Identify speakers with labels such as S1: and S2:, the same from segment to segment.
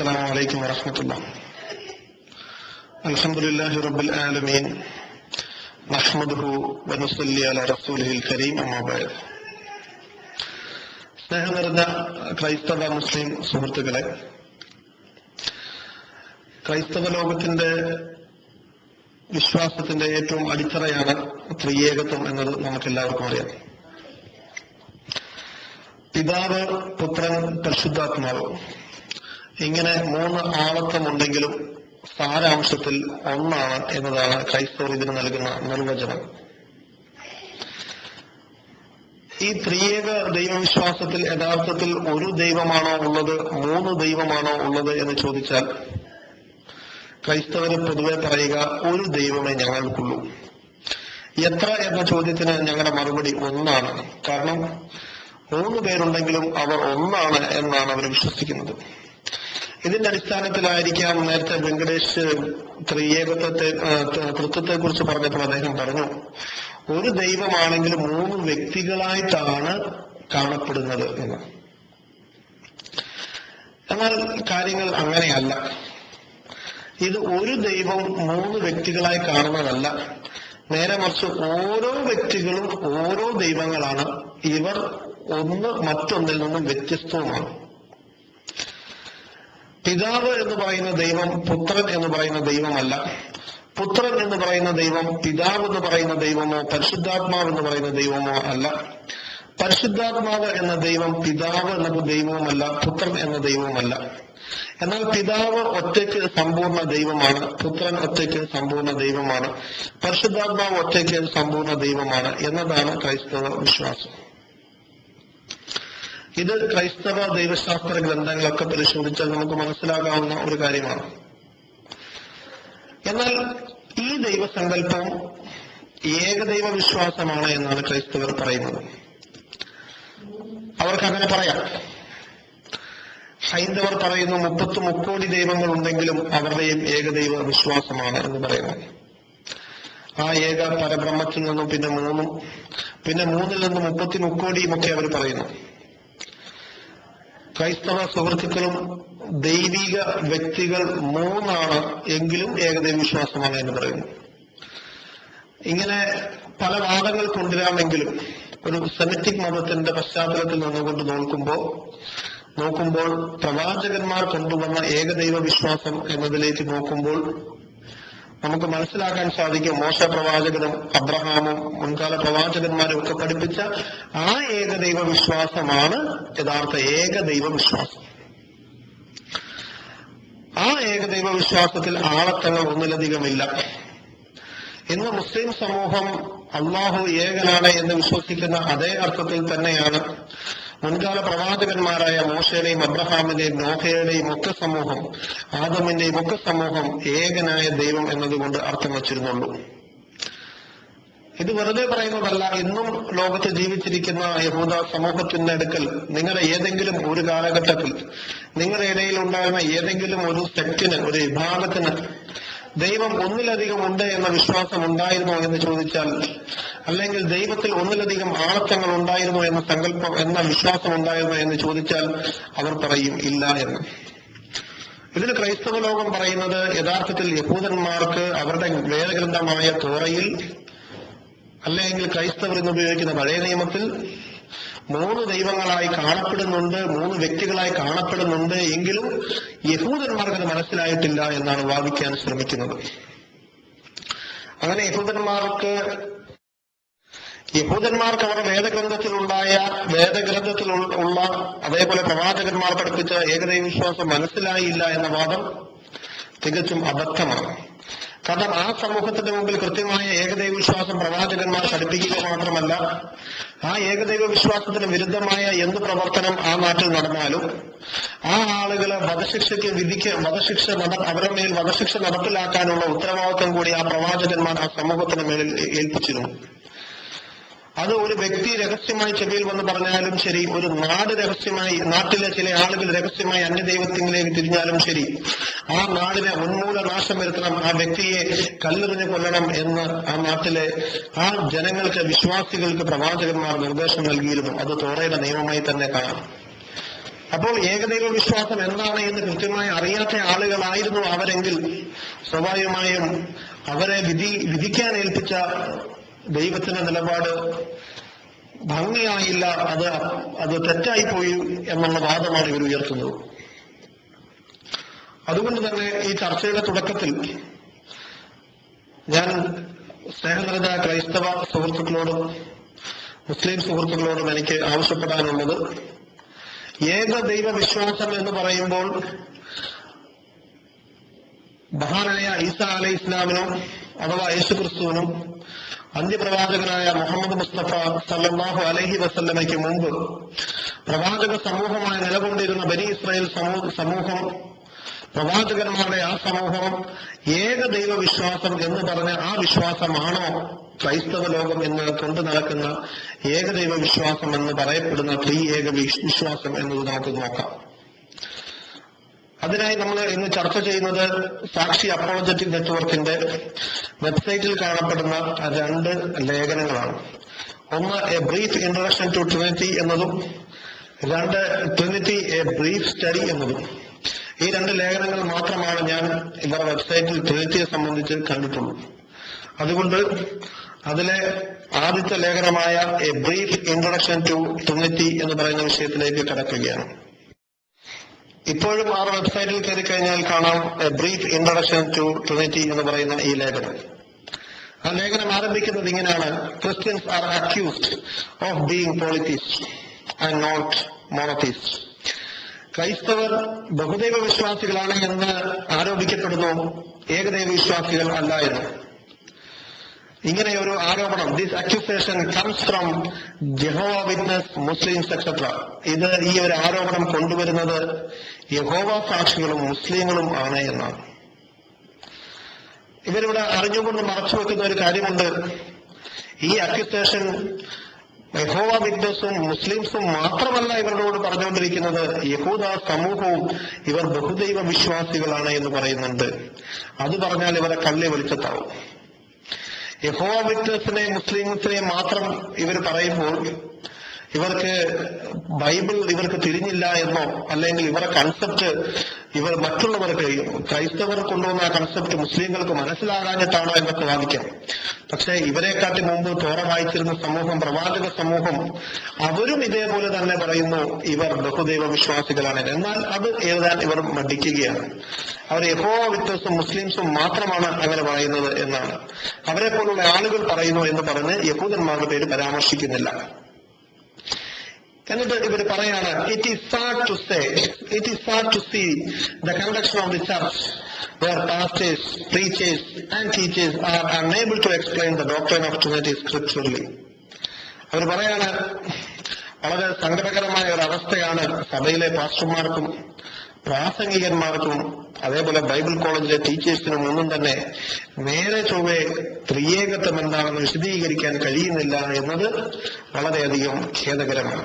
S1: السلام عليكم ورحمة الله الحمد لله رب العالمين نحمده ونصلي على رسوله الكريم أما بعد സ്നേഹം നിറഞ്ഞ ക്രൈസ്തവ മുസ്ലിം സുഹൃത്തുക്കളെ ക്രൈസ്തവ ലോകത്തിന്റെ വിശ്വാസത്തിന്റെ ഏറ്റവും അടിത്തറയാണ് ത്രിയേകത്വം എന്നത് നമുക്കെല്ലാവർക്കും അറിയാം പിതാവ് പുത്രൻ പരിശുദ്ധാത്മാവ് ഇങ്ങനെ മൂന്ന് ആളത്വമുണ്ടെങ്കിലും സാരാംശത്തിൽ ഒന്നാണ് എന്നതാണ് ക്രൈസ്തവർ ഇതിന് നൽകുന്ന നിർവചനം. ഈ ത്രിയേക ദൈവവിശ്വാസത്തിൽ യഥാർത്ഥത്തിൽ ഒരു ദൈവമാണോ ഉള്ളത് മൂന്ന് ദൈവമാണോ ഉള്ളത് എന്ന് ചോദിച്ചാൽ ക്രൈസ്തവരെ പൊതുവെ പറയുക ഒരു ദൈവമേ ഞങ്ങൾക്കുള്ളൂ. എത്ര എന്ന ചോദ്യത്തിന് ഞങ്ങളുടെ മറുപടി ഒന്നാണ്. കാരണം മൂന്ന് പേരുണ്ടെങ്കിലും അവർ ഒന്നാണ് എന്നാണ് അവർ വിശ്വസിക്കുന്നത്. ഇതിന്റെ അടിസ്ഥാനത്തിലായിരിക്കാം നേരത്തെ വെങ്കടേഷ് ത്രിയേകത്വത്തെ തൃത്വത്തെ കുറിച്ച് പറഞ്ഞപ്പോൾ അദ്ദേഹം പറഞ്ഞു ഒരു ദൈവമാണെങ്കിൽ മൂന്ന് വ്യക്തികളായിട്ടാണ് കാണപ്പെടുന്നത് എന്ന്. എന്നാൽ കാര്യങ്ങൾ അങ്ങനെയല്ല. ഇത് ഒരു ദൈവം മൂന്ന് വ്യക്തികളായി കാണുന്നതല്ല. നേരെ മറിച്ച് ഓരോ വ്യക്തികളും ഓരോ ദൈവങ്ങളാണ്. ഇവർ ഒന്ന് മറ്റൊന്നിൽ നിന്നും വ്യത്യസ്തവുമാണ്. പിതാവ് എന്ന് പറയുന്ന ദൈവം പുത്രൻ എന്ന് പറയുന്ന ദൈവമല്ല. പുത്രൻ എന്ന് പറയുന്ന ദൈവം പിതാവ് എന്ന് പറയുന്ന ദൈവമോ പരിശുദ്ധാത്മാവ് എന്ന് പറയുന്ന ദൈവമോ അല്ല. പരിശുദ്ധാത്മാവ് എന്ന ദൈവം പിതാവ് എന്ന ദൈവവുമല്ല പുത്രൻ എന്ന ദൈവവുമല്ല. എന്നാൽ പിതാവ് ഒറ്റയ്ക്ക് സമ്പൂർണ ദൈവമാണ് പുത്രൻ ഒറ്റയ്ക്ക് സമ്പൂർണ ദൈവമാണ് പരിശുദ്ധാത്മാവ് ഒറ്റയ്ക്ക് സമ്പൂർണ ദൈവമാണ് എന്നതാണ് ക്രൈസ്തവ വിശ്വാസം. ഇത് ക്രൈസ്തവ ദൈവശാസ്ത്ര ഗ്രന്ഥങ്ങളൊക്കെ പരിശോധിച്ചാൽ നമുക്ക് മനസ്സിലാകാവുന്ന ഒരു കാര്യമാണ്. എന്നാൽ ഈ ദൈവസങ്കല്പം ഏകദൈവ വിശ്വാസമാണ് എന്നാണ് ക്രൈസ്തവർ പറയുന്നത്. അവർക്ക് അങ്ങനെ പറയാം. ഹൈന്ദവർ പറയുന്നു മുപ്പത്തി മുക്കോടി ദൈവങ്ങൾ ഉണ്ടെങ്കിലും അവരുടെയും ഏകദൈവ വിശ്വാസമാണ് എന്ന് പറയുന്നു. ആ ഏക പരബ്രഹ്മത്തിൽ നിന്നും പിന്നെ മൂന്നും പിന്നെ മൂന്നിൽ നിന്നും മുപ്പത്തി മുക്കോടിയും ഒക്കെ അവർ പറയുന്നു. ക്രൈസ്തവ സുഹൃത്തുക്കളും ദൈവിക വ്യക്തികൾ മൂന്നാണ് എങ്കിലും ഏകദൈവ വിശ്വാസമാണ് എന്ന് പറയുന്നു. ഇങ്ങനെ പല വാദങ്ങൾ കൊണ്ടുവരാമെങ്കിലും ഒരു സെമിറ്റിക് മതത്തിന്റെ പശ്ചാത്തലത്തിൽ നിന്നുകൊണ്ട് നോക്കുമ്പോൾ നോക്കുമ്പോൾ പ്രവാചകന്മാർ കൊണ്ടുവന്ന ഏകദൈവ വിശ്വാസം എന്നതിലേക്ക് നോക്കുമ്പോൾ നമുക്ക് മനസ്സിലാക്കാൻ സാധിക്കും മോശ പ്രവാചകനും അബ്രഹാമും മുൻകാല പ്രവാചകന്മാരും ഒക്കെ പഠിപ്പിച്ച ആ ഏകദൈവ വിശ്വാസമാണ് യഥാർത്ഥ ഏകദൈവ വിശ്വാസം ആ ഏകദൈവ വിശ്വാസത്തിൽ ആളത്തങ്ങൾ ഒന്നിലധികമില്ല. ഇന്ന് മുസ്ലിം സമൂഹം അള്ളാഹു ഏകനാണ് എന്ന് വിശ്വസിക്കുന്ന അതേ അർത്ഥത്തിൽ തന്നെയാണ് മുൻകാല പ്രവാചകന്മാരായ മോശയുടെയും അബ്രഹാമിന്റെയും നോഹയുടെയും ഒക്കെ സമൂഹം ആദമിന്റെയും ഒക്കെ സമൂഹം ഏകനായ ദൈവം എന്നതുകൊണ്ട് അർത്ഥം വച്ചിരുന്നുള്ളൂ. ഇത് വെറുതെ പറയുന്നതല്ല ഇന്നും ലോകത്ത് ജീവിച്ചിരിക്കുന്ന യഹൂദ സമൂഹത്തിന്റെ അടുക്കൽ നിങ്ങളുടെ ഏതെങ്കിലും ഒരു കാലഘട്ടത്തിൽ നിങ്ങളുടെ ഇടയിൽ ഉണ്ടായിരുന്ന ഏതെങ്കിലും ഒരു സെക്റ്റിന് ഒരു വിഭാഗത്തിന് ദൈവം ഒന്നിലധികം ഉണ്ട് എന്ന വിശ്വാസം ഉണ്ടായിരുന്നോ എന്ന് ചോദിച്ചാൽ അല്ലെങ്കിൽ ദൈവത്തിൽ ഒന്നിലധികം ആളത്തങ്ങൾ ഉണ്ടായിരുന്നോ എന്ന സങ്കല്പം എന്ന വിശ്വാസം ഉണ്ടായിരുന്നോ എന്ന് ചോദിച്ചാൽ അവർ പറയും ഇല്ല എന്ന്. ഇതിൽ ക്രൈസ്തവ ലോകം പറയുന്നത് യഥാർത്ഥത്തിൽ യഹൂദന്മാർക്ക് അവരുടെ വേദഗ്രന്ഥമായ തോറയിൽ അല്ലെങ്കിൽ ക്രൈസ്തവർ എന്ന് ഉപയോഗിക്കുന്ന പഴയ നിയമത്തിൽ മൂന്ന് ദൈവങ്ങളായി കാണപ്പെടുന്നുണ്ട് മൂന്ന് വ്യക്തികളായി കാണപ്പെടുന്നുണ്ട് എങ്കിലും യഹൂദന്മാർക്ക് അത് മനസ്സിലായിട്ടില്ല എന്നാണ് വാദിക്കാൻ ശ്രമിക്കുന്നത്. അങ്ങനെ യഹൂദന്മാർക്ക് യഹൂദന്മാർക്ക് അവരുടെ വേദഗ്രന്ഥത്തിലുണ്ടായ വേദഗ്രന്ഥത്തിൽ ഉള്ള അതേപോലെ പ്രവാചകന്മാർ പഠിപ്പിച്ച ഏകദൈവ വിശ്വാസം മനസ്സിലായില്ല എന്ന വാദം തികച്ചും അബദ്ധമാണ്. കാരണം ആ സമൂഹത്തിന്റെ മുമ്പിൽ കൃത്യമായ ഏകദൈവ വിശ്വാസം പ്രവാചകന്മാർ പഠിപ്പിക്കുക മാത്രമല്ല ആ ഏകദൈവ വിശ്വാസത്തിന് വിരുദ്ധമായ എന്ത് പ്രവർത്തനം ആ നാട്ടിൽ നടന്നാലും ആ ആളുകളെ വധശിക്ഷയ്ക്ക് വിധിക്ക് വധശിക്ഷ അവരുടെ മേൽ വധശിക്ഷ നടപ്പിലാക്കാനുള്ള ഉത്തരവാദിത്വം കൂടി ആ പ്രവാചകന്മാർ ആ സമൂഹത്തിന് മേലിൽ ഏൽപ്പിച്ചിരുന്നു. അത് ഒരു വ്യക്തി രഹസ്യമായി ചെവിയിൽ വന്ന് പറഞ്ഞാലും ശരി ഒരു നാട് രഹസ്യമായി നാട്ടിലെ ചില ആളുകൾ രഹസ്യമായി അന്യദൈവത്തിലേക്ക് തിരിഞ്ഞാലും ശരി ആ നാടിനെ ഉന്മൂല നാശം വരുത്തണം ആ വ്യക്തിയെ കല്ലെറിഞ്ഞു കൊല്ലണം എന്ന് ആ നാട്ടിലെ ആ ജനങ്ങൾക്ക് വിശ്വാസികൾക്ക് പ്രവാചകന്മാർ നിർദ്ദേശം നൽകിയിരുന്നു. അത് തോറയുടെ നിയമമായി തന്നെ കാണാം. അപ്പോൾ ഏകദൈവ വിശ്വാസം എന്താണ് എന്ന് കൃത്യമായി അറിയാത്ത ആളുകളായിരുന്നു അവരെങ്കിൽ സ്വാഭാവികമായും അവരെ വിധി വിധിക്കാൻ ഏൽപ്പിച്ച ദൈവത്തിന്റെ നിലപാട് ഭംഗിയായില്ല അത് അത് തെറ്റായി പോയി എന്നുള്ള വാദമാണ് ഇവർ ഉയർത്തുന്നത്. അതുകൊണ്ട് തന്നെ ഈ ചർച്ചയുടെ തുടക്കത്തിൽ ഞാൻ സ്നേഹനിരത ക്രൈസ്തവ സുഹൃത്തുക്കളോടും മുസ്ലിം സുഹൃത്തുക്കളോടും എനിക്ക് ആവശ്യപ്പെടാനുള്ളത് ഏക ദൈവ വിശ്വാസം എന്ന് പറയുമ്പോൾ മഹാനായ ഈസ അലൈഹി ഇസ്ലാമിനും അഥവാ യേശുക്രിസ്തുവിനും അന്ത്യപ്രവാചകനായ മുഹമ്മദ് മുസ്തഫ സല്ലാഹു അലഹി വസല്ലമയ്ക്ക് മുമ്പ് പ്രവാചക സമൂഹമായി നിലകൊണ്ടിരുന്ന ബനി ഇസ്രായേൽ സമൂ- സമൂഹം പ്രവാചകന്മാരുടെ ആ സമൂഹം ഏക ദൈവ വിശ്വാസം എന്ന് പറഞ്ഞ ആ വിശ്വാസമാണോ ക്രൈസ്തവ ലോകം എന്ന് കൊണ്ടു നടക്കുന്ന ഏകദൈവ വിശ്വാസം എന്ന് പറയപ്പെടുന്ന ത്രീ ഏക വിശ്വാസം എന്നത് നമുക്ക് നോക്കാം. അതിനായി നമ്മൾ ഇന്ന് ചർച്ച ചെയ്യുന്നത് സാക്ഷി അപ്പോളജറ്റിക് നെറ്റ്വർക്കിന്റെ വെബ്സൈറ്റിൽ കാണപ്പെടുന്ന രണ്ട് ലേഖനങ്ങളാണ്. ഒന്ന് a brief introduction to Trinity എന്നതും രണ്ട് ട്രിനിറ്റി എ ബ്രീഫ് സ്റ്റഡി എന്നതും. ഈ രണ്ട് ലേഖനങ്ങൾ മാത്രമാണ് ഞാൻ ഇവരുടെ വെബ്സൈറ്റിൽ ട്രിനിറ്റിയെ സംബന്ധിച്ച് കണ്ടിട്ടുള്ളൂ അതുകൊണ്ട് അതിലെ ആദ്യത്തെ ലേഖനമായ a brief introduction to Trinity എന്ന് പറയുന്ന വിഷയത്തിലേക്ക് കടക്കുകയാണ്. ഇപ്പോഴും ആ വെബ്സൈറ്റിൽ കയറി കഴിഞ്ഞാൽ കാണാം ബ്രീഫ് ഇൻട്രഡക്ഷൻ ടു ട്രിനിറ്റി എന്ന് പറയുന്ന ഈ ലേഖനം. ആ ലേഖനം ആരംഭിക്കുന്നത് ഇങ്ങനെയാണ്. Christians are accused of being polytheist and not monotheist ക്രൈസ്തവർ ബഹുദൈവ വിശ്വാസികളാണ് എന്ന് ആരോപിക്കപ്പെടുന്നു. ഏകദൈവ വിശ്വാസികൾ അല്ല എന്ന്. ഇങ്ങനെ ഒരു ആരോപണം this accusation comes from Jehovah witness Muslims et cetera ഇത് ഈ ഒരു ആരോപണം കൊണ്ടുവരുന്നത് യഹോവ സാക്ഷികളും മുസ്ലിങ്ങളും ആണ് എന്നാണ്. ഇവരിവിടെ അറിഞ്ഞുകൊണ്ട് മറച്ചു വെക്കുന്ന ഒരു കാര്യമുണ്ട്. ഈ അക്യൂസേഷൻ യഹോവ വിറ്റ്നസും മുസ്ലിംസും മാത്രമല്ല ഇവരോട് പറഞ്ഞുകൊണ്ടിരിക്കുന്നത്. യഹൂദ സമൂഹവും ഇവർ ബഹുദൈവ വിശ്വാസികളാണ് എന്ന് പറയുന്നുണ്ട്. അത് പറഞ്ഞാൽ ഇവരെ കള്ളി വെളിച്ചത്താവും. യഹോവ വിറ്റ്നസിനെ മുസ്ലിംസിനെ മാത്രം ഇവർ പറയുമ്പോൾ ഇവർക്ക് ബൈബിൾ ഇവർക്ക് തിരിഞ്ഞില്ല എന്നോ അല്ലെങ്കിൽ ഇവരെ കൺസെപ്റ്റ് ഇവർ മറ്റുള്ളവർക്ക് ക്രൈസ്തവർ കൊണ്ടുവന്ന കൺസെപ്റ്റ് മുസ്ലിങ്ങൾക്ക് മനസ്സിലാകാഞ്ഞിട്ടാണോ എന്നൊക്കെ വാദിക്കാം. പക്ഷേ ഇവരെക്കാട്ടി മുമ്പ് തോറ വായിച്ചിരുന്ന സമൂഹം പ്രവാചക സമൂഹം അവരും ഇതേപോലെ തന്നെ പറയുന്നു ഇവർ ബഹുദൈവ വിശ്വാസികളാണ് എന്നാൽ അത് എഴുതാൻ ഇവർ മടിക്കുകയാണ്. അവർ എപ്പോ വ്യത്യസ്തം മുസ്ലിംസും മാത്രമാണ് അങ്ങനെ പറയുന്നത് എന്നാണ്. അവരെ പോലുള്ള ആളുകൾ പറയുന്നു എന്ന് പറഞ്ഞ് യഹൂദന്മാരുടെ പേര് പരാമർശിക്കുന്നില്ല. എന്നിട്ട് ഇവർ പറയാണ് it is sad to say it is sad to see the condition of the church where pastors teachers and teachers are unable to explain the doctor of Trinity scripturally അവർ പറയാണ് വളരെ സങ്കടകരമായ ഒരു അവസ്ഥയാണ് സഭയിലെ പാസ്റ്റർമാർക്കും പ്രാസംഗികന്മാർക്കും അതേപോലെ ബൈബിൾ കോളേജിലെ ടീച്ചേഴ്സിനും ഒന്നും തന്നെ നേരെ ചൊവ്വെ ത്രിയേകത്വം എന്താണെന്ന് വിശദീകരിക്കാൻ കഴിയുന്നില്ല എന്നത് വളരെയധികം ഖേദകരമാണ്.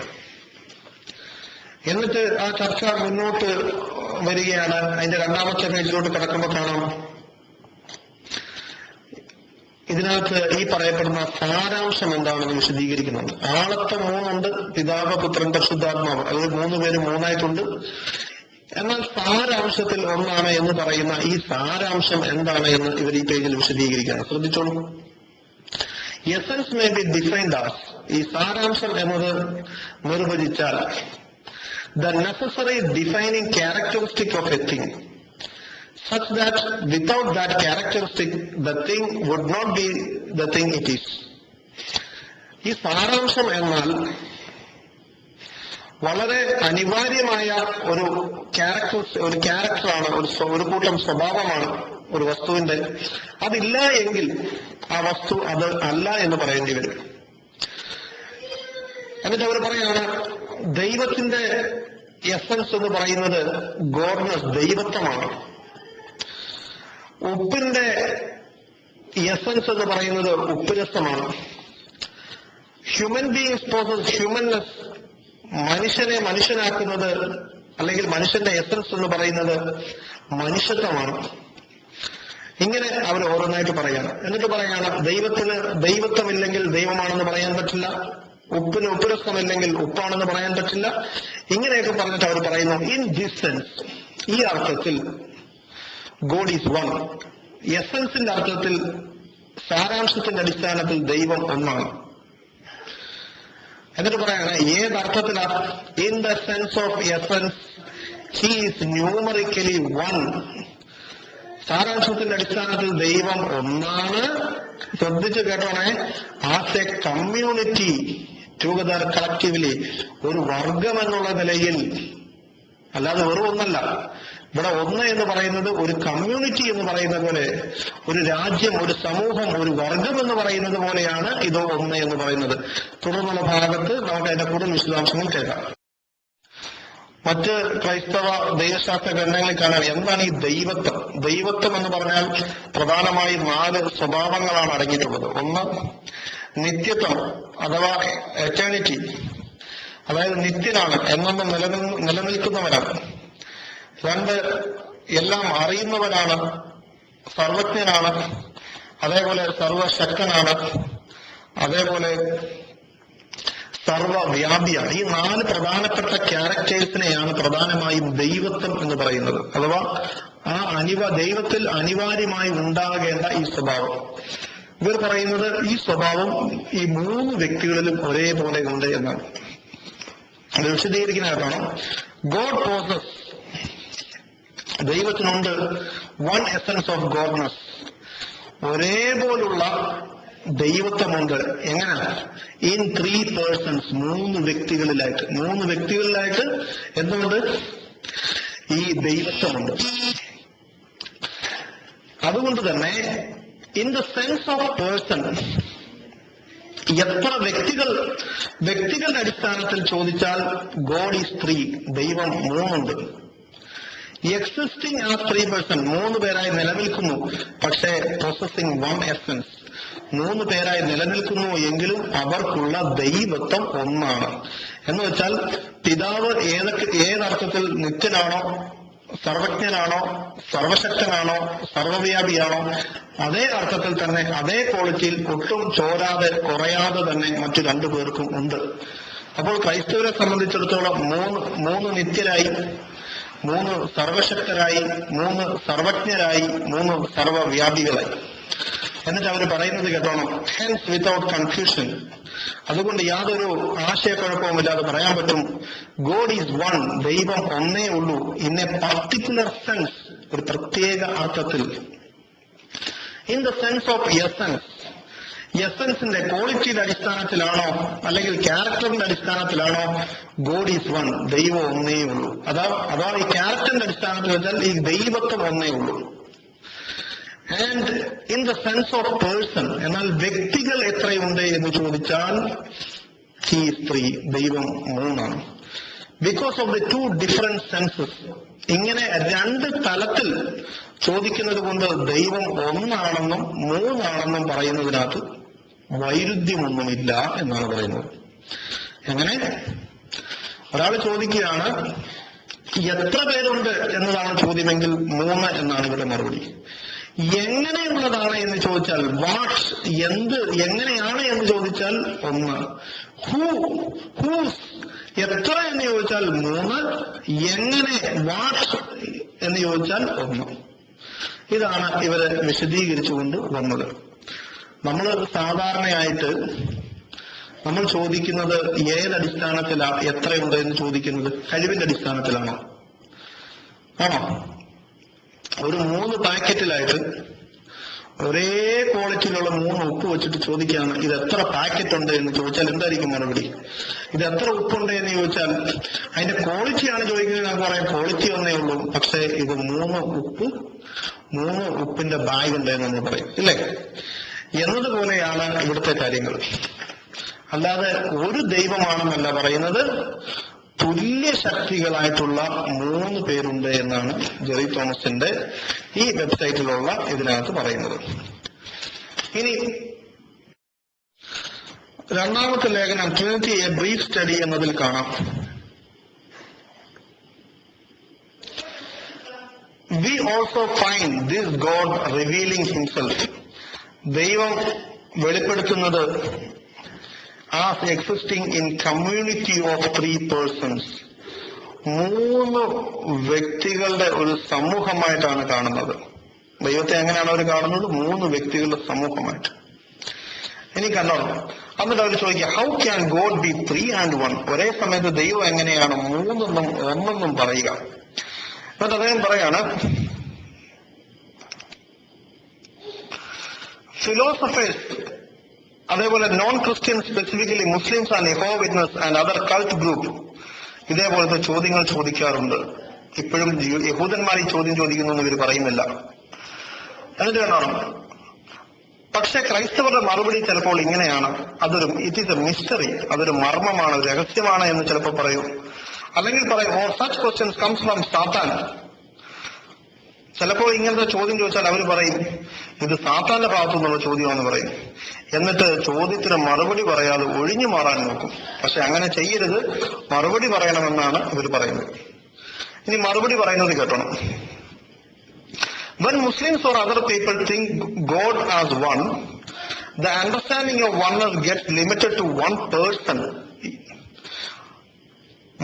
S1: എന്നിട്ട് ആ ചർച്ച മുന്നോട്ട് വരികയാണ്. അതിന്റെ രണ്ടാമത്തെ പേജിലോട്ട് കിടക്കുമ്പോൾ കാണാം. ഇതിനകത്ത് ഈ പറയപ്പെടുന്ന സാരാംശം എന്താണെന്ന് വിശദീകരിക്കുന്നുണ്ട്. ആളത്തെ മൂന്നുണ്ട് പിതാവ് പുത്രൻ പരിശുദ്ധാത്മാവ്. അതിൽ മൂന്ന് പേര് മൂന്നായിട്ടുണ്ട്. എന്നാൽ സാരാംശത്തിൽ ഒന്നാണ് എന്ന് പറയുന്ന ഈ സാരാംശം എന്താണ് എന്ന് ഇവർ ഈ പേജിൽ വിശദീകരിക്കുകയാണ്. ശ്രദ്ധിച്ചോളൂ. Essence may be defined as ഈ സാരാംശം എന്നത് നിർവചിച്ചാൽ the necessary defining characteristic of a thing, such that without that characteristic, the thing would not be the thing it is. ഈ സാരാംശം എന്നാൽ വളരെ അനിവാര്യമായ ഒരു ക്യാരക്ടർ ഒരു ക്യാരക്ടറാണ് ഒരു ഒരു കൂട്ടം സ്വഭാവമാണ് ഒരു വസ്തുവിന്റെ അതില്ല എങ്കിൽ ആ വസ്തു അത് അല്ല എന്ന് പറയേണ്ടി വരും എന്നിട്ട് അവർ പറയാണ് ദൈവത്തിന്റെ എസൻസ് എന്ന് പറയുന്നത് ഗോഡ്നസ് ദൈവത്വമാണ്. ഉപ്പിന്റെ എസൻസ് എന്ന് പറയുന്നത് ഉപ്പുരസമാണ് ഹ്യൂമൻ ബീങ്സ് പോസസ് ഹ്യൂമൻനെസ് മനുഷ്യനെ മനുഷ്യനാക്കുന്നത് അല്ലെങ്കിൽ മനുഷ്യന്റെ എസൻസ് എന്ന് പറയുന്നത് മനുഷ്യത്വമാണ്. ഇങ്ങനെ അവർ ഓരോന്നായിട്ട് പറയാണ് എന്നിട്ട് പറയാണ് ദൈവത്തിന് ദൈവത്വമില്ലെങ്കിൽ ദൈവമാണെന്ന് പറയാൻ പറ്റില്ല. ഉപ്പിന് ഉപ്പുരസമില്ലെങ്കിൽ ഉപ്പാണെന്ന് പറയാൻ പറ്റില്ല. ഇങ്ങനെയൊക്കെ പറഞ്ഞിട്ട് അവർ പറയുന്നു ഇൻ ദിസ് സെൻസ് ഈ അർത്ഥത്തിൽ ഗോഡ് ഈസ് വൺ എസൻസിന്റെ അർത്ഥത്തിൽ സാരാംശത്തിന്റെ അടിസ്ഥാനത്തിൽ ദൈവം ഒന്നാണ്. എന്നിട്ട് പറയാണ് അർത്ഥത്തിലാണ് in the sense of essence he numerically one സാരാംശത്തിന്റെ അടിസ്ഥാനത്തിൽ ദൈവം ഒന്നാണ്. ശ്രദ്ധിച്ചു കേട്ടോണേ as a community together collectively ഒരു വർഗം എന്നുള്ള നിലയിൽ അല്ലാതെ വെറും ഒന്നല്ല. ഇവിടെ ഒന്ന് എന്ന് പറയുന്നത് ഒരു കമ്മ്യൂണിറ്റി എന്ന് പറയുന്ന പോലെ ഒരു രാജ്യം ഒരു സമൂഹം ഒരു വർഗം എന്ന് പറയുന്നത് പോലെയാണ് ഇത് ഒന്ന് എന്ന് പറയുന്നത്. തുടർന്നുള്ള ഭാഗത്ത് നമുക്ക് അതിന്റെ കൂടുതൽ വിശദാംശങ്ങൾ കേൾക്കാം. മറ്റ് ക്രൈസ്തവ ദൈവശാസ്ത്ര ഗ്രന്ഥങ്ങളിൽ കാണാൻ എന്താണ് ഈ ദൈവത്വം? ദൈവത്വം എന്ന് പറഞ്ഞാൽ പ്രധാനമായും നാല് സ്വഭാവങ്ങളാണ് അടങ്ങിയിട്ടുള്ളത്. ഒന്ന് നിത്യത്വം അഥവാ എറ്റേണിറ്റി അതായത് നിത്യനാണ് എന്നൊന്നും നിലനിൽ നിലനിൽക്കുന്നവനാണ്. രണ്ട് എല്ലാം അറിയുന്നവനാണ് സർവജ്ഞനാണ് അതേപോലെ സർവശക്തനാണ് അതേപോലെ സർവവ്യാപിയാണ് ഈ നാല് പ്രധാനപ്പെട്ട ക്യാരക്ടേഴ്സിനെയാണ് പ്രധാനമായും ദൈവത്വം എന്ന് പറയുന്നത്. അഥവാ ആ അനിവ ദൈവത്തിൽ അനിവാര്യമായി ഉണ്ടാകേണ്ട ഈ സ്വഭാവം. ഇവർ പറയുന്നത് ഈ സ്വഭാവം ഈ മൂന്ന് വ്യക്തികളിലും ഒരേപോലെ ഉണ്ട് എന്നാണ്. അത് വിശദീകരിക്കുന്നതാണ് ഗോഡ് പ്രോസസ് ദൈവത്തിനുണ്ട് വൺ എസൻസ് ഓഫ് ഗോഡ്നസ് ഒരേപോലുള്ള ദൈവത്വമുണ്ട്. എങ്ങനെ? ഇൻ ത്രീ പേഴ്സൺസ് മൂന്ന് വ്യക്തികളിലായിട്ട്. മൂന്ന് വ്യക്തികളിലായിട്ട് എന്തുകൊണ്ട് ഈ ദൈവത്വമുണ്ട്. അതുകൊണ്ട് തന്നെ in the sense of a person എത്ര വ്യക്തികൾ വ്യക്തികളുടെ അടിസ്ഥാനത്തിൽ ചോദിച്ചാൽ ഗോഡ് ഈസ് ത്രീ ദൈവം മൂന്നുണ്ട്. എക്സിസ്റ്റിംഗ് ആ ത്രീ പേഴ്സൺ മൂന്ന് പേരായി നിലനിൽക്കുന്നു. പക്ഷേ പ്രോസസിംഗ് വൺ എസൻസ് മൂന്ന് പേരായി നിലനിൽക്കുന്നു എങ്കിലും അവർക്കുള്ള ദൈവത്വം ഒന്നാണ്. എന്ന് വെച്ചാൽ പിതാവ് ഏതൊക്കെ ഏതർത്ഥത്തിൽ നിത്യനാണോ സർവജ്ഞനാണോ സർവശക്തനാണോ സർവവ്യാപിയാണോ? അതേ അർത്ഥത്തിൽ തന്നെ അതേ ക്വാളിറ്റിയിൽ ഒട്ടും ചോരാതെ കുറയാതെ തന്നെ മറ്റു രണ്ടു പേർക്കും ഉണ്ട്. അപ്പോൾ ക്രൈസ്തവരെ സംബന്ധിച്ചിടത്തോളം മൂന്ന് മൂന്ന് നിത്യരായി മൂന്ന് സർവശക്തരായി മൂന്ന് സർവജ്ഞരായി മൂന്ന് സർവവ്യാപികളായി. എന്നിട്ട് അവർ പറയുന്നത് കേട്ടോണം. ഹെൽത്ത് വിത്തൗട്ട് കൺഫ്യൂഷൻ അതുകൊണ്ട് യാതൊരു ആശയക്കുഴപ്പവും ഇല്ലാതെ പറയാൻ പറ്റും. ഗോഡ് ഈസ് വൺ ദൈവം ഒന്നേ ഉള്ളൂ. ഇൻ എ പർട്ടിക്കുലർ സെൻസ് ഒരു പ്രത്യേക അർത്ഥത്തിൽ. In the sense of essence എസൻസിന്റെ ക്വാളിറ്റിയുടെ അടിസ്ഥാനത്തിലാണോ? അല്ലെങ്കിൽ ക്യാരക്ടറിന്റെ അടിസ്ഥാനത്തിലാണോ? ഗോഡ് ഈസ് വൺ ദൈവം ഒന്നേ ഉള്ളൂ. അതാ അതാ ഈ ക്യാരക്ടറിന്റെ അടിസ്ഥാനത്തിൽ വെച്ചാൽ ഈ ദൈവത്വം ഒന്നേ ഉള്ളൂ. And in the sense of person എന്നാൽ വ്യക്തികൾ എത്രയുണ്ട് എന്ന് ചോദിച്ചാൽ ഹീ സ്ത്രീ ദൈവം മൂന്നാണ്. Because of the two different senses ഇങ്ങനെ രണ്ട് തലത്തിൽ ചോദിക്കുന്നത് കൊണ്ട് ദൈവം ഒന്നാണെന്നും മൂന്നാണെന്നും പറയുന്നതിനകത്ത് വൈരുദ്ധ്യമൊന്നുമില്ല എന്നാണ് പറയുന്നത്. എങ്ങനെ? ഒരാൾ ചോദിക്കുകയാണ് എത്ര പേരുണ്ട്? എന്നതാണ് ചോദ്യമെങ്കിൽ മൂന്ന് എന്നാണ് ഇവിടെ മറുപടി. എങ്ങനെയുള്ളതാണ് എന്ന് ചോദിച്ചാൽ വാട്ട് എന്ത് എങ്ങനെയാണ് എന്ന് ചോദിച്ചാൽ ഒന്ന്. ഹൂ ഹൂസ് എത്ര എന്ന് ചോദിച്ചാൽ മൂന്ന്. എങ്ങനെ വാട്ട് എന്ന് ചോദിച്ചാൽ ഒന്ന്. ഇതാണ് ഇവരെ വിശദീകരിച്ചുകൊണ്ട് വന്നത്. നമ്മൾ സാധാരണയായിട്ട് നമ്മൾ ചോദിക്കുന്നത് ഏത് അടിസ്ഥാനത്തിലാണ് എത്രയുണ്ട് എന്ന് ചോദിക്കുന്നത് കഴിവിന്റെ അടിസ്ഥാനത്തിലാണോ? ആണോ? ഒരു മൂന്ന് പാക്കറ്റിലായിട്ട് ഒരേ ക്വാളിറ്റിയിലുള്ള മൂന്ന് ഉപ്പ് വെച്ചിട്ട് ചോദിക്കുകയാണ് ഇത് എത്ര പാക്കറ്റ് ഉണ്ട് എന്ന് ചോദിച്ചാൽ എന്തായിരിക്കും മറുപടി? ഇത് എത്ര ഉപ്പുണ്ട്? എന്ന് ചോദിച്ചാൽ അതിന്റെ ക്വാളിറ്റിയാണ് ചോദിക്കുന്നത് നമുക്ക് പറയാം. ക്വാളിറ്റി ഒന്നേ ഉള്ളൂ. പക്ഷെ ഇത് മൂന്ന് ഉപ്പ് മൂന്ന് ഉപ്പിന്റെ ബാഗ് ഉണ്ട് എന്ന് നമ്മൾ പറയും. ഇല്ലേ? എന്നതുപോലെയാണ് ഇവിടുത്തെ കാര്യങ്ങൾ. അല്ലാതെ ഒരു ദൈവമാണെന്നല്ല പറയുന്നത്. തുല്യ ശക്തികളായിട്ടുള്ള മൂന്ന് പേരുണ്ട് എന്നാണ് ജെറി തോമസിന്റെ ഈ വെബ്സൈറ്റിലുള്ള ഇതിനകത്ത് പറയുന്നത്. ഇനി രണ്ടാമത്തെ ലേഖനം ട്രിനിറ്റി എ ബ്രീഫ് സ്റ്റഡി എന്നതിൽ കാണാം. We also fine this God revealing himself ദൈവം വെളിപ്പെടുത്തുന്നത് as existing in community of three persons മൂന്ന് വ്യക്തികളുടെ ഒരു സമൂഹമായിട്ടാണ് കാണുന്നത്. ദൈവത്തെ എങ്ങനെയാണ് അവർ കാണുന്നത്? മൂന്ന് വ്യക്തികളുടെ സമൂഹമായിട്ട്. ഇനി കണ്ടോ എന്നിട്ട് അവർ ചോദിക്കുക how can God be three and one ഒരേ സമയത്ത് ദൈവം എങ്ങനെയാണ് മൂന്നെന്നും ഒന്നെന്നും പറയുക. എന്നിട്ട് അദ്ദേഹം പറയാണ് ഫിലോസഫേഴ്സ് അതേപോലെ non Christian specifically Muslims and ഹോ witness and other cult group ഇതേപോലത്തെ ചോദ്യങ്ങൾ ചോദിക്കാറുണ്ട്. ഇപ്പോഴും യഹൂദന്മാർ ഈ ചോദ്യം ചോദിക്കുന്നു എന്ന് ഇവർ പറയുന്നില്ല. എന്നിട്ട് കാണണം പക്ഷെ ക്രൈസ്തവരുടെ മറുപടി ചിലപ്പോൾ ഇങ്ങനെയാണ്. അതൊരു ഇറ്റ് ഈസ് എ മിസ്റ്ററി അതൊരു മർമ്മമാണ് രഹസ്യമാണ് എന്ന് ചിലപ്പോൾ പറയും. അല്ലെങ്കിൽ പറയും ഓ such questions comes from Satan ചിലപ്പോൾ ഇങ്ങനത്തെ ചോദ്യം ചോദിച്ചാൽ അവർ പറയും ഇത് സാത്താന്റെ ഭാഗത്തു നിന്നുള്ള ചോദ്യമാണെന്ന് പറയും. എന്നിട്ട് ചോദ്യത്തിന് മറുപടി പറയാതെ ഒഴിഞ്ഞു മാറാൻ നോക്കും. പക്ഷെ അങ്ങനെ ചെയ്യരുത്. മറുപടി പറയണമെന്നാണ് ഇവർ പറയുന്നത്. ഇനി മറുപടി പറയുന്നത് കേട്ടണം. When Muslims or other people think God as one, the understanding of oneness gets limited to one person.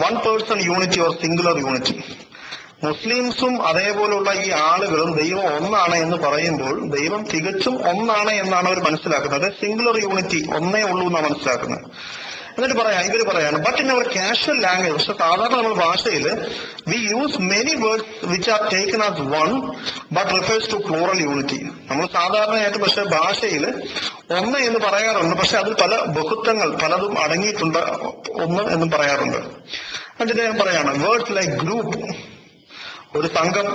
S1: One person unity or singular unity. മുസ്ലിംസും അതേപോലുള്ള ഈ ആളുകളും ദൈവം ഒന്നാണ് എന്ന് പറയുമ്പോൾ ദൈവം തികച്ചും ഒന്നാണ് എന്നാണ് അവർ മനസ്സിലാക്കുന്നത്. സിംഗുലർ യൂണിറ്റി ഒന്നേ ഉള്ളൂ എന്നാണ് മനസ്സിലാക്കുന്നത്. എന്നിട്ട് പറയാം ഇവർ പറയാണ് but in our casual language പക്ഷെ സാധാരണ നമ്മൾ ഭാഷയിൽ we use many words which are taken as one but refers to plural unity നമ്മൾ സാധാരണയായിട്ട് പക്ഷെ ഭാഷയിൽ ഒന്ന് എന്ന് പറയാറുണ്ട് പക്ഷെ അതിൽ പല ബഹുത്വങ്ങൾ പലതും അടങ്ങിയിട്ടുണ്ട് ഒന്ന് എന്നും പറയാറുണ്ട്. എന്നിട്ട് പറയാണ് വേർഡ്സ് ലൈക്ക് ഗ്രൂപ്പ് ഒരു സംഘം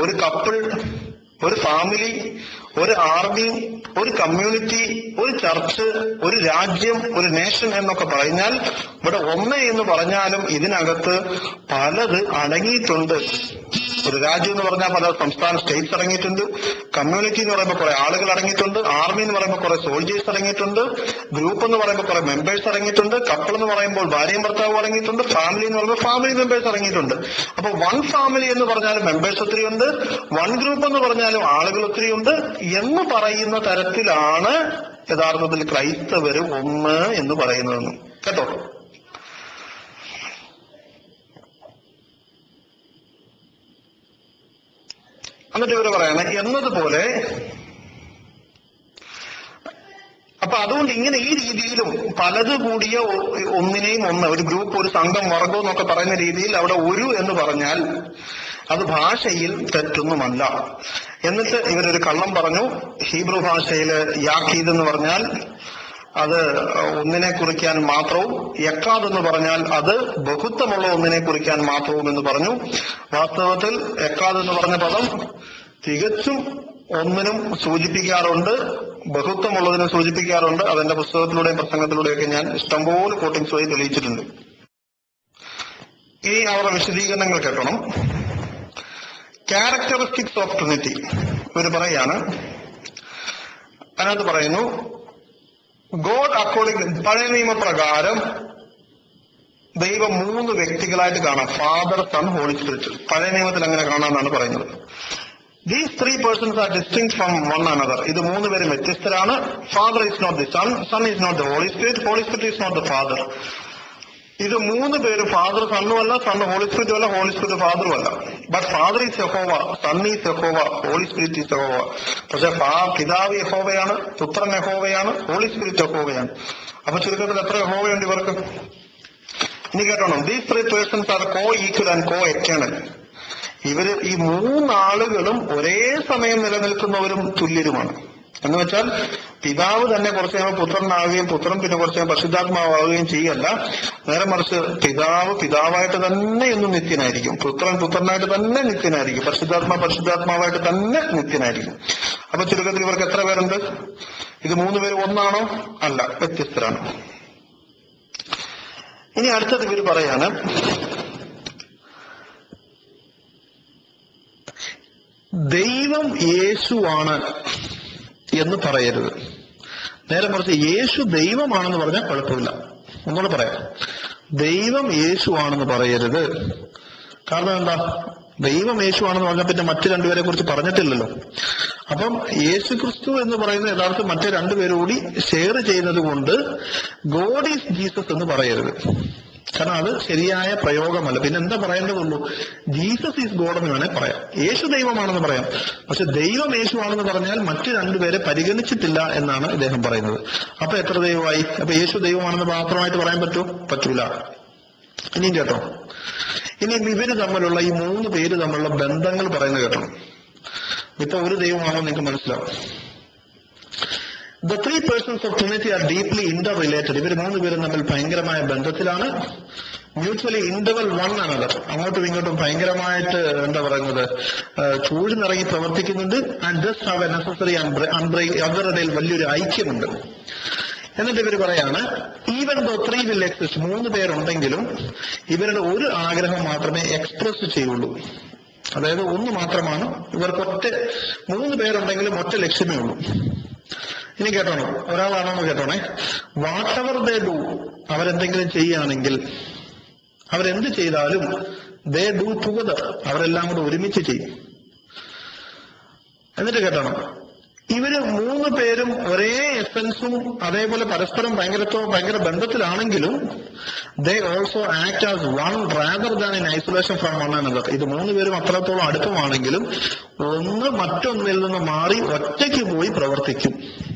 S1: ഒരു കപ്പിൾ ഒരു ഫാമിലി ഒരു ആർമി ഒരു കമ്മ്യൂണിറ്റി ഒരു ചർച്ച് ഒരു രാജ്യം ഒരു നേഷൻ എന്നൊക്കെ പറഞ്ഞാൽ ഇവിടെ ഒന്ന് എന്ന് പറഞ്ഞാലും ഇതിനകത്ത് പലത് അടങ്ങിയിട്ടുണ്ട്. ഒരു രാജ്യം എന്ന് പറഞ്ഞാൽ പല സംസ്ഥാന സ്റ്റേറ്റ്സ് അടങ്ങിയിട്ടുണ്ട് കമ്മ്യൂണിറ്റി എന്ന് പറയുമ്പോൾ കുറെ ആളുകൾ അടങ്ങിയിട്ടുണ്ട് ആർമി എന്ന് പറയുമ്പോൾ കുറെ സോൾജേഴ്സ് അടങ്ങിയിട്ടുണ്ട് ഗ്രൂപ്പ് എന്ന് പറയുമ്പോൾ കുറെ മെമ്പേഴ്സ് അടങ്ങിയിട്ടുണ്ട് കപ്പിൾ എന്ന് പറയുമ്പോൾ ഭാര്യയും ഭർത്താവും അടങ്ങിയിട്ടുണ്ട് ഫാമിലി എന്ന് പറയുമ്പോൾ ഫാമിലി മെമ്പേഴ്സ് അടങ്ങിയിട്ടുണ്ട് അപ്പൊ വൺ ഫാമിലി എന്ന് പറഞ്ഞാലും മെമ്പേഴ്സ് ഒത്തിരി ഉണ്ട്. വൺ ഗ്രൂപ്പ് എന്ന് പറഞ്ഞാലും ആളുകൾ ഒത്തിരി ഉണ്ട്. എന്ന് പറയുന്ന തരത്തിലാണ് യഥാർത്ഥത്തിൽ ക്രൈസ്തവര് ഒന്ന് എന്ന് പറയുന്നതെന്ന്. കേട്ടോ? എന്നിട്ട് ഇവർ പറയാണ് എന്നതുപോലെ അപ്പൊ അതുകൊണ്ട് ഇങ്ങനെ ഈ രീതിയിലും പലത് കൂടിയ ഒന്നിനെയും ഒന്ന് ഒരു ഗ്രൂപ്പ് ഒരു സംഘം വർഗം എന്നൊക്കെ പറയുന്ന രീതിയിൽ അവിടെ ഒരു എന്ന് പറഞ്ഞാൽ അത് ഭാഷയിൽ തെറ്റൊന്നുമല്ല. എന്നിട്ട് ഇവരൊരു കള്ളം പറഞ്ഞു ഹീബ്രു ഭാഷയിൽ യാക്കീദ് എന്ന് പറഞ്ഞാൽ അത് ഒന്നിനെ കുറിക്കാൻ മാത്രവും യക്കാദ് എന്ന് പറഞ്ഞാൽ അത് ബഹുത്വമുള്ള ഒന്നിനെ കുറിക്കാൻ മാത്രവും എന്ന് പറഞ്ഞു. വാസ്തവത്തിൽ യക്കാദ് എന്ന് പറഞ്ഞ പദം തികച്ചും ഒന്നിനും സൂചിപ്പിക്കാറുണ്ട് ബഹുത്വമുള്ളതിനെ സൂചിപ്പിക്കാറുണ്ട്. അതെന്റെ പുസ്തകത്തിലൂടെയും പ്രസംഗത്തിലൂടെയൊക്കെ ഞാൻ ഇഷ്ടംപോലെ കോട്ടിങ്സ് വഴി തെളിയിച്ചിട്ടുണ്ട്. ഇനി അവരുടെ വിശദീകരണങ്ങൾ കേൾക്കണം. ക്യാരക്ടറിസ്റ്റിക്സ് ഓഫ് ട്രിനിറ്റി ഒരു പറയാണ്. അതിനകത്ത് പറയുന്നു ഗോഡ് അക്കോർഡിംഗ് പഴയ നിയമപ്രകാരം ദൈവം മൂന്ന് വ്യക്തികളായിട്ട് കാണാം. ഫാദർ സൺ ഹോളി സ്പിരിറ്റ് പഴയ നിയമത്തിൽ അങ്ങനെ കാണാമെന്നാണ് പറയുന്നത്. These three persons are distinct from one another ഇത് മൂന്ന് പേരും വ്യത്യസ്തരാണ്. Father is not the Son Son is not the Holy Spirit Holy Spirit is not the Father ഇത് മൂന്ന് പേര് ഫാദർ സണ്ണും അല്ല സണ്ണ് ഹോളി അല്ല ഹോളി സ്പിരിറ്റ് ഫാദറും അല്ല. But Father is Jehovah Son is Jehovah Holy Spirit is Jehovah പക്ഷെ പിതാവ് യഹോവയാണ് പുത്രൻ യഹോവയാണ് ഹോളി സ്പിരിറ്റ് യഹോവയാണ്. അപ്പൊ ചുരുക്കത്തിൽ എത്ര യഹോവയുണ്ട് ഇവർക്ക്? ഇനി കേട്ടോണം. These three persons are co equal and co eternal ഇവർ ഈ മൂന്നാളുകളും ഒരേ സമയം നിലനിൽക്കുന്നവരും തുല്യരുമാണ്. എന്ന് വെച്ചാൽ പിതാവ് തന്നെ കുറച്ച് കഴിയുമ്പോൾ പുത്രനാവുകയും പുത്രൻ പിന്നെ കുറച്ച് കഴിയുമ്പോൾ പരിശുദ്ധാത്മാവുകയും ചെയ്യല്ല. നേരെ മറിച്ച് പിതാവ് പിതാവായിട്ട് തന്നെ എന്നും നിത്യനായിരിക്കും. പുത്രൻ പുത്രനായിട്ട് തന്നെ നിത്യനായിരിക്കും. പരിശുദ്ധാത്മാ പരിശുദ്ധാത്മാവായിട്ട് തന്നെ നിത്യനായിരിക്കും. അപ്പൊ ചുരുക്കത്തിൽ ഇവർക്ക് എത്ര പേരുണ്ട്? ഇത് മൂന്ന് പേര് ഒന്നാണോ? അല്ല വ്യത്യസ്തരാണ്. ഇനി അടുത്തത് ഇവർ പറയാണ് ദൈവം യേശുവാണ്. എന്ന് പറയരുത്. നേരെ മറിച്ച് യേശു ദൈവമാണെന്ന് പറഞ്ഞാൽ കുഴപ്പമില്ല. ഒന്നുകൂടെ പറയാം. ദൈവം യേശു ആണെന്ന് പറയരുത്. കാരണം എന്താ? ദൈവം യേശു ആണെന്ന് പറഞ്ഞ പിന്നെ മറ്റു രണ്ടുപേരെ കുറിച്ച് പറഞ്ഞിട്ടില്ലല്ലോ. അപ്പം യേശു ക്രിസ്തു എന്ന് പറയുന്ന യഥാർത്ഥം മറ്റേ രണ്ടുപേരും കൂടി ഷെയർ ചെയ്യുന്നത് കൊണ്ട് ഗോഡ് ഈസ് ജീസസ് എന്ന് പറയരുത്. കാരണം അത് ശരിയായ പ്രയോഗമല്ല. പിന്നെ എന്താ പറയേണ്ടതുള്ളൂ? ജീസസ് ഈസ് ഗോഡ് എന്ന് വേണേൽ പറയാം. യേശു ദൈവമാണെന്ന് പറയാം. പക്ഷെ ദൈവം യേശു ആണെന്ന് പറഞ്ഞാൽ മറ്റു രണ്ടുപേരെ പരിഗണിച്ചിട്ടില്ല എന്നാണ് ഇദ്ദേഹം പറയുന്നത്. അപ്പൊ എത്ര ദൈവമായി? അപ്പൊ യേശു ദൈവമാണെന്ന് മാത്രമായിട്ട് പറയാൻ പറ്റുമോ പറ്റൂല. ഇനിയും കേട്ടോ. ഇനി ഇവർ തമ്മിലുള്ള ഈ മൂന്ന് പേര് തമ്മിലുള്ള ബന്ധങ്ങൾ പറയുന്നത് കേട്ടോ. ഇപ്പൊ ഒരു ദൈവമാണോ നിങ്ങൾക്ക് മനസ്സിലാവും. The three persons of Trinity are deeply interrelated ഇവർ മൂന്ന് പേരും തമ്മിൽ ഭയങ്കരമായ ബന്ധത്തിലാണ്. മ്യൂച്വലി ഇന്റർവൽ വൺ അനദർ അങ്ങോട്ടും ഇങ്ങോട്ടും ഭയങ്കരമായിട്ട് എന്താ പറയുന്നത് ചൂഴ്ന്നിറങ്ങി പ്രവർത്തിക്കുന്നുണ്ട്. And just have a necessary unbreak അവരുടെ വലിയൊരു ഐക്യമുണ്ട്. എന്നിട്ട് ഇവർ പറയാണ് even though three will exist മൂന്ന് പേരുണ്ടെങ്കിലും ഇവരുടെ ഒരു ആഗ്രഹം മാത്രമേ എക്സ്പ്രസ് ചെയ്യുള്ളൂ. അതായത് ഒന്ന് മാത്രമാണ്. ഇവർക്ക് ഒറ്റ മൂന്ന് പേരുണ്ടെങ്കിലും ഒറ്റ ലക്ഷ്യമേ ഉള്ളൂ. ഇനി കേട്ടോണോ. ഒരാളാണോ കേട്ടോണേ. Whatever they do. അവരെന്തെങ്കിലും ചെയ്യുകയാണെങ്കിൽ അവരെന്ത് ചെയ്താലും ദേ ഡു ടുഗദർ. അവരെല്ലാം കൂടെ ഒരുമിച്ച് ചെയ്യും. എന്നിട്ട് കേട്ടോ ഇവർ മൂന്ന് പേരും ഒരേ എസൻസും അതേപോലെ പരസ്പരം ഭയങ്കരത്തോ ഭയങ്കര ബന്ധത്തിലാണെങ്കിലും they also act as one rather than in isolation from one another ഇത് മൂന്ന് പേരും അത്രത്തോളം അടുപ്പമാണെങ്കിലും ഒന്ന് മറ്റൊന്നിൽ നിന്ന് മാറി ഒറ്റയ്ക്ക് പോയി പ്രവർത്തിക്കും.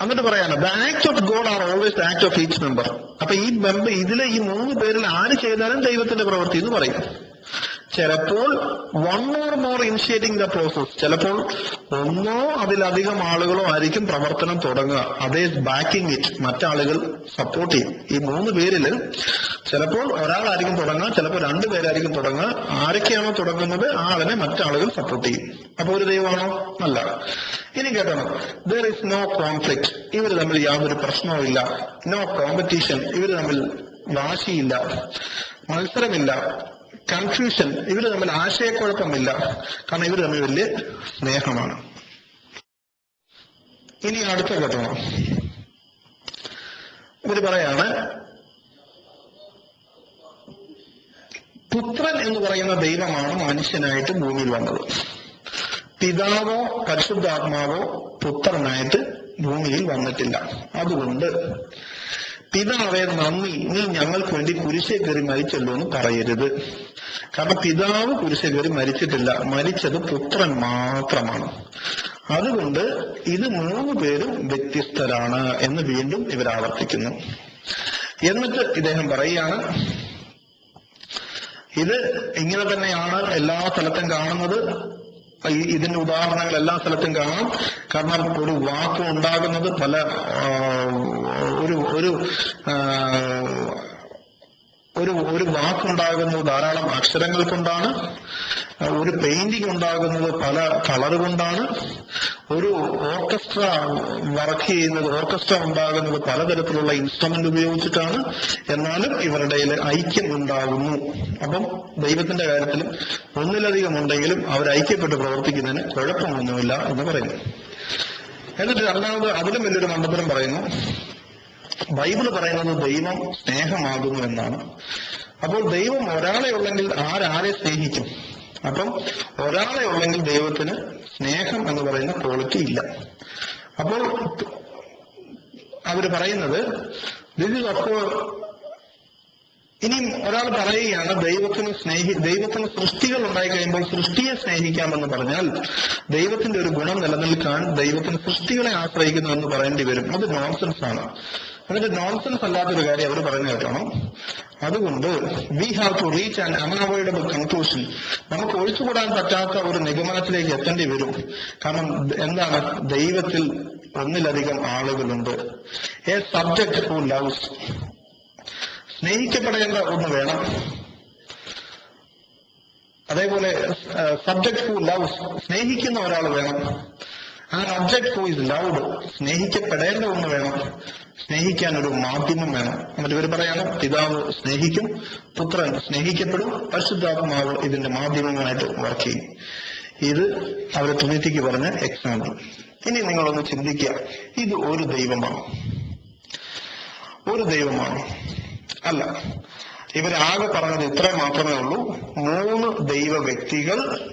S1: എന്നിട്ട് പറയാണ് the act of God are always act of each member അപ്പൊ ഈ മെമ്പർ ഇതിലെ ഈ മൂന്ന് പേരിൽ ആര് ചെയ്താലും ദൈവത്തിന്റെ പ്രവൃത്തി എന്ന് പറയും. ചിലപ്പോൾ one or more initiating the process ചിലപ്പോൾ ഒന്നോ അതിലധികം ആളുകളോ ആയിരിക്കും പ്രവർത്തനം തുടങ്ങുക. അതേ ബാക്കിംഗ് ഇറ്റ് മറ്റാളുകൾ സപ്പോർട്ട് ചെയ്യും. ഈ മൂന്ന് പേരിൽ ചിലപ്പോൾ ഒരാളായിരിക്കും തുടങ്ങുക ചിലപ്പോൾ രണ്ടുപേരായിരിക്കും തുടങ്ങുക. ആരൊക്കെയാണോ തുടങ്ങുന്നത് ആ ആളിനെ മറ്റാളുകൾ സപ്പോർട്ട് ചെയ്യും. അപ്പൊ ഒരു ദൈവമാണോ? അല്ല. ഇനി കേട്ടോ ദർ ഇസ് നോ കോൺഫ്ലിക്ട് ഇവർ തമ്മിൽ യാതൊരു പ്രശ്നവും ഇല്ല. നോ കോമ്പറ്റീഷൻ ഇവർ തമ്മിൽ വാശിയില്ല. മത്സരമില്ല. കൺഫ്യൂഷൻ ഇവർ തമ്മിൽ ആശയക്കുഴപ്പമില്ല. കാരണം ഇവർ തമ്മിൽ വലിയ സ്നേഹമാണ്. ഇനി അടുത്ത ഘട്ടമാണ് ഇവർ പറയാണ് പുത്രൻ എന്ന് പറയുന്ന ദൈവമാണ് മനുഷ്യനായിട്ട് ഭൂമിയിൽ വന്നത്. പിതാവോ പരിശുദ്ധാത്മാവോ പുത്രനായിട്ട് ഭൂമിയിൽ വന്നിട്ടില്ല. അതുകൊണ്ട് പിതാവെ നന്ദി. നീ ഞങ്ങൾക്ക് വേണ്ടി കുരിശെ കയറി മരിച്ചല്ലോ എന്ന് പറയരുത്. കാരണം പിതാവ് കുരിശെ കയറി മരിച്ചിട്ടില്ല. മരിച്ചത് പുത്രൻ മാത്രമാണ്. അതുകൊണ്ട് ഇത് മൂന്ന് പേരും വ്യത്യസ്തരാണ് എന്ന് വീണ്ടും ഇവർ ആവർത്തിക്കുന്നു. എന്നിട്ട് ഇദ്ദേഹം പറയുകയാണ് ഇത് ഇങ്ങനെ തന്നെയാണ് എല്ലാ സ്ഥലത്തും കാണുന്നത്. ഇതിന്റെ ഉദാഹരണങ്ങൾ എല്ലാ സ്ഥലത്തും കാണാം. കാരണം ഒരു വാക്ക് ഉണ്ടാകുന്നത് പല ഒരു ഒരു ഒരു ഒരു വാക്കുണ്ടാകുന്നത് ധാരാളം അക്ഷരങ്ങൾ കൊണ്ടാണ് ഒരു പെയിന്റിംഗ് ഉണ്ടാകുന്നത് പല കളർ കൊണ്ടാണ് ഒരു ഓർക്കസ്ട്ര വർക്ക് ചെയ്യുന്നത് ഓർക്കസ്ട്ര ഉണ്ടാകുന്നത് പലതരത്തിലുള്ള ഇൻസ്ട്രുമെന്റ് ഉപയോഗിച്ചിട്ടാണ് എന്നാലും ഇവരുടെ ഐക്യം ഉണ്ടാകുന്നു. അപ്പം ദൈവത്തിന്റെ കാര്യത്തിലും ഒന്നിലധികം ഉണ്ടെങ്കിലും അവർ ഐക്യപ്പെട്ട് പ്രവർത്തിക്കുന്നതിന് കുഴപ്പമൊന്നുമില്ല എന്ന് പറയുന്നു. എന്നിട്ട് രണ്ടാമത് അതിലും വലിയൊരു മണ്ഡലം പറയുന്നു. ബൈബിൾ പറയുന്നത് ദൈവം സ്നേഹമാകുന്നു എന്നാണ്. അപ്പോൾ ദൈവം ഒരാളെ ഉള്ളെങ്കിൽ ആരാരെ സ്നേഹിക്കും? അപ്പം ഒരാളെ ഉള്ളെങ്കിൽ ദൈവത്തിന് സ്നേഹം എന്ന് പറയുന്ന ക്വാളിറ്റി ഇല്ല. അപ്പോൾ അവർ പറയുന്നത് ദിസ് ഇസ് അപ്പോൾ ഇനിയും ഒരാൾ പറയുകയാണ് ദൈവത്തിന് സ്നേഹി ദൈവത്തിന് സൃഷ്ടികൾ ഉണ്ടായി കഴിയുമ്പോൾ സൃഷ്ടിയെ സ്നേഹിക്കാമെന്ന് പറഞ്ഞാൽ ദൈവത്തിന്റെ ഒരു ഗുണം നിലനിൽക്കാൻ ദൈവത്തിന് സൃഷ്ടികളെ ആശ്രയിക്കുന്നു എന്ന് പറയേണ്ടി വരും. അത് നോൺസെൻസ് ആണ്. എന്നിട്ട് നോൺസെൻസ് അല്ലാത്തൊരു കാര്യം അവർ പറഞ്ഞു കേൾക്കണം. അതുകൊണ്ട് we have to reach and unavoidable conclusion നമുക്ക് ഒഴിച്ചുകൂടാൻ പറ്റാത്ത ഒരു നിഗമനത്തിലേക്ക് എത്തേണ്ടി വരും. കാരണം എന്താണ്? ദൈവത്തിൽ ഒന്നിലധികം ആളുകളുണ്ട്. എ സബ്ജക്ട് ഹു ലവ്സ് സ്നേഹിക്കപ്പെടേണ്ട ഒന്ന് വേണം. അതേപോലെ സബ്ജക്ട് ഹു ലവ്സ് സ്നേഹിക്കുന്ന ഒരാൾ വേണം. ആ ഒബ്ജക്ട് ഹു ഇസ് ലവ്ഡ് സ്നേഹിക്കപ്പെടേണ്ട ഒന്ന് വേണം. സ്നേഹിക്കാൻ ഒരു മാധ്യമം വേണം. എന്നിട്ട് ഇവർ പറയാണ് പിതാവ് സ്നേഹിക്കും പുത്രൻ സ്നേഹിക്കപ്പെടും പരിശുദ്ധാത്മാവ് ഇതിന്റെ മാധ്യമമായിട്ട് വർക്ക് ചെയ്യും. ഇത് അവരെ തുണിത്തിക്ക് പറഞ്ഞ എക്സാമ്പിൾ ഇനി നിങ്ങളൊന്ന് ചിന്തിക്കുക. ഇത് ഒരു ദൈവമാണ്. ഒരു ദൈവമാണ്. അല്ല ഇവരാകെ പറഞ്ഞത് ഇത്ര മാത്രമേ ഉള്ളൂ. മൂന്ന് ദൈവ വ്യക്തികൾ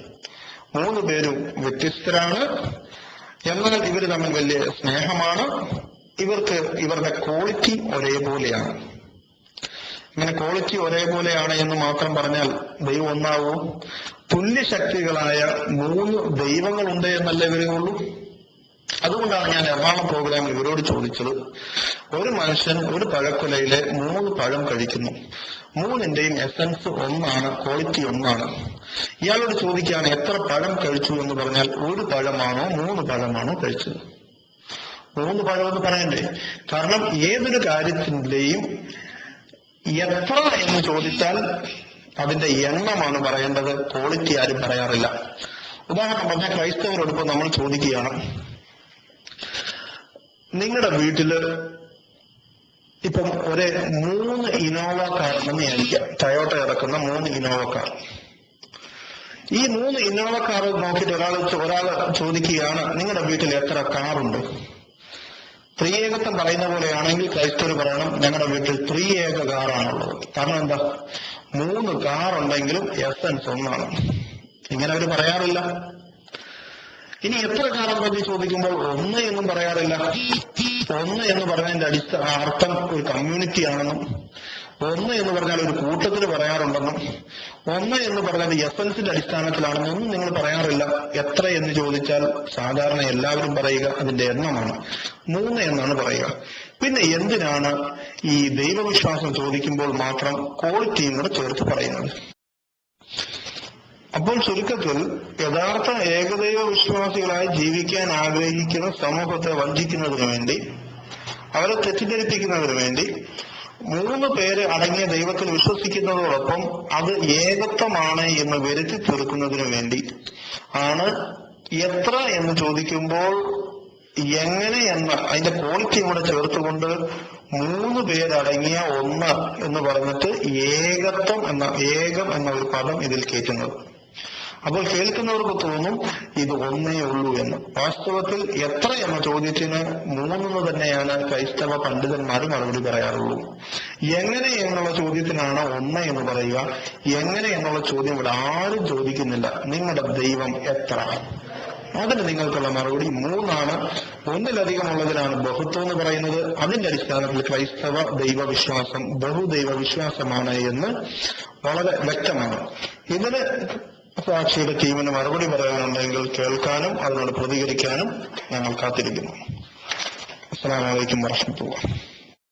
S1: മൂന്ന് പേരും വ്യത്യസ്തരാണ്. എന്നാൽ ഇവർ തമ്മിൽ വലിയ സ്നേഹമാണ്. ഇവർക്ക് ഇവരുടെ ക്വാളിറ്റി ഒരേപോലെയാണ്. ഇങ്ങനെ ക്വാളിറ്റി ഒരേപോലെയാണ് എന്ന് മാത്രം പറഞ്ഞാൽ ദൈവം ഒന്നാവും. തുല്യശക്തികളായ മൂന്ന് ദൈവങ്ങളുണ്ട് എന്നല്ലേ വരികയുള്ളൂ? അതുകൊണ്ടാണ് ഞാൻ എറണാകുളം പ്രോഗ്രാമിൽ ഇവരോട് ചോദിച്ചത്. ഒരു മനുഷ്യൻ ഒരു പഴക്കുലയിലെ മൂന്ന് പഴം കഴിക്കുന്നു. മൂന്നിന്റെയും എസൻസ് ഒന്നാണ് ക്വാളിറ്റി ഒന്നാണ്. ഇയാളോട് ചോദിക്കുകയാണ് എത്ര പഴം കഴിച്ചു എന്ന് പറഞ്ഞാൽ ഒരു പഴമാണോ മൂന്ന് പഴമാണോ കഴിച്ചത്? മൂന്ന് പഴമെന്ന് പറയണ്ടേ കാരണം ഏതൊരു കാര്യത്തിന്റെയും എത്ര എന്ന് ചോദിച്ചാൽ അതിന്റെ എണ്ണമാണ് പറയേണ്ടത്. ക്വാളിറ്റി ആരും പറയാറില്ല. ഉദാഹരണം പറഞ്ഞാൽ ക്രൈസ്തവരോടൊപ്പം നമ്മൾ ചോദിക്കുകയാണ് നിങ്ങളുടെ വീട്ടിൽ ഇപ്പം ഒരു മൂന്ന് ഇനോവ കാർ എന്ന് വിചാരിക്കാം ടയോട്ട ഇറക്കുന്ന മൂന്ന് ഇനോവ കാർ. ഈ മൂന്ന് ഇന്നോവ കാർ നോക്കിയിട്ട് ഒരാൾ ഒരാൾ ചോദിക്കുകയാണ് നിങ്ങളുടെ വീട്ടിൽ എത്ര കാറുണ്ട്? ത്രിയേകത്വം പറയുന്ന പോലെയാണെങ്കിൽ ക്രൈസ്തവർ പറയണം. ഞങ്ങളുടെ വീട്ടിൽ ത്രിയേക കാറാണുള്ളത്. കാരണം എന്താ? മൂന്ന് കാർ ഉണ്ടെങ്കിലും എസൻസ് ഒന്നാണ്. ഇങ്ങനെ അവർ പറയാറില്ല. ഇനി എത്ര പറ്റി ചോദിക്കുമ്പോൾ ഒന്ന് എന്നും പറയാറില്ല. ഒന്ന് എന്ന് പറഞ്ഞതിന്റെ അടിസ്ഥാന അർത്ഥം ഒരു കമ്മ്യൂണിറ്റി ആണെന്നും ഒന്ന് എന്ന് പറഞ്ഞാൽ ഒരു കൂട്ടത്തിന് പറയാറുണ്ടെന്നും ഒന്ന് എന്ന് പറഞ്ഞാൽ എസൻസിന്റെ അടിസ്ഥാനത്തിലാണെന്നും ഒന്നും നിങ്ങൾ പറയാറില്ല. എത്ര എന്ന് ചോദിച്ചാൽ സാധാരണ എല്ലാവരും പറയുക അതിന്റെ എണ്ണമാണ്. മൂന്ന് എന്നാണ് പറയുക. പിന്നെ എന്തിനാണ് ഈ ദൈവവിശ്വാസം ചോദിക്കുമ്പോൾ മാത്രം ക്വാളിറ്റിയും കൂടെ ചേർത്ത് പറയുന്നത്? അപ്പോൾ ചുരുക്കത്തിൽ യഥാർത്ഥ ഏകദൈവ വിശ്വാസികളായി ജീവിക്കാൻ ആഗ്രഹിക്കുന്ന സമൂഹത്തെ വഞ്ചിക്കുന്നതിന് വേണ്ടി അവരെ തെറ്റിദ്ധരിപ്പിക്കുന്നതിന് വേണ്ടി മൂന്ന് പേര് അടങ്ങിയ ദൈവത്തിൽ വിശ്വസിക്കുന്നതോടൊപ്പം അത് ഏകത്വമാണ് എന്ന് വരുത്തി തീർക്കുന്നതിന് വേണ്ടി ആണ് എത്ര എന്ന് ചോദിക്കുമ്പോൾ എങ്ങനെ എന്ന അതിന്റെ ക്വാളിറ്റി കൂടെ ചേർത്തുകൊണ്ട് മൂന്ന് പേരടങ്ങിയ ഒന്ന് എന്ന് പറഞ്ഞിട്ട് ഏകത്വം എന്ന ഏകം എന്ന ഒരു പദം ഇതിൽ കയറ്റുന്നത് അപ്പോൾ കേൾക്കുന്നവർക്ക് തോന്നും ഇത് ഒന്നേ ഉള്ളൂ എന്ന്. വാസ്തവത്തിൽ എത്ര എന്ന ചോദ്യത്തിന് മൂന്നെന്ന് തന്നെയാണ് ക്രൈസ്തവ പണ്ഡിതന്മാർ മറുപടി പറയാറുള്ളൂ. എങ്ങനെ എന്നുള്ള ചോദ്യത്തിനാണ് ഒന്ന് എന്ന് പറയുക. എങ്ങനെ എന്നുള്ള ചോദ്യം ഇവിടെ ആരും ചോദിക്കുന്നില്ല. നിങ്ങളുടെ ദൈവം എത്ര? അതിന് നിങ്ങൾക്കുള്ള മറുപടി മൂന്നാണ്. ഒന്നിലധികം ഉള്ളതിനാണ് ബഹുത്വം എന്ന് പറയുന്നത്. അതിന്റെ അടിസ്ഥാനത്തിൽ ക്രൈസ്തവ ദൈവവിശ്വാസം ബഹുദൈവ വിശ്വാസമാണ് എന്ന് വളരെ വ്യക്തമാണ്. ഇതിന് സാക്ഷിയുടെ ടീമിന് മറുപടി പറയാനുണ്ടെങ്കിൽ കേൾക്കാനും അതിനോട് പ്രതികരിക്കാനും ഞങ്ങൾ കാത്തിരിക്കുന്നു. അസ്സാം വലൈക്കും വർഷത്തുള്ള